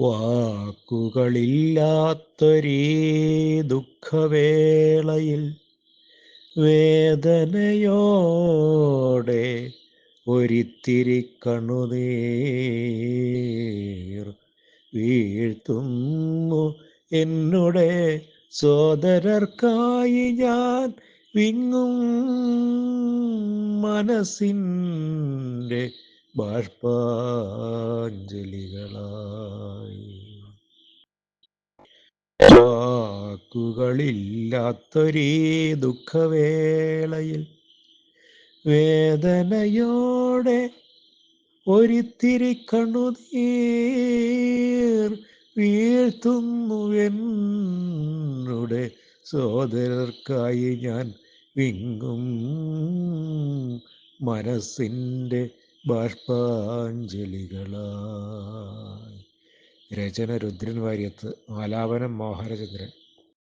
വാക്കുകളില്ലാത്തൊരീ ദുഃഖവേളയിൽ വേദനയോടെ ഒരിത്തിരി കണുനീർ വീഴ്ത്തുന്നു. എന്നുടെ സോദരർക്കായി ഞാൻ വിങ്ങും മനസ്സിന്റെ ബാഷ്പാഞ്ജലികളായി വാക്കുകളില്ലാത്തൊരീ ദുഃഖവേളയിൽ വേദനയോടെ ഒരിത്തിരി കണ്ണുനീർ വീഴ്ത്തുന്നു എന്നുടെ സോദരർക്കായി ഞാൻ വിങ്ങും മനസ്സിന്റെ ബാഷ്പാഞ്ജലികളായി. രചന രുദ്രൻ വാര്യത്ത് ആലാപനം മോഹനചന്ദ്രൻ.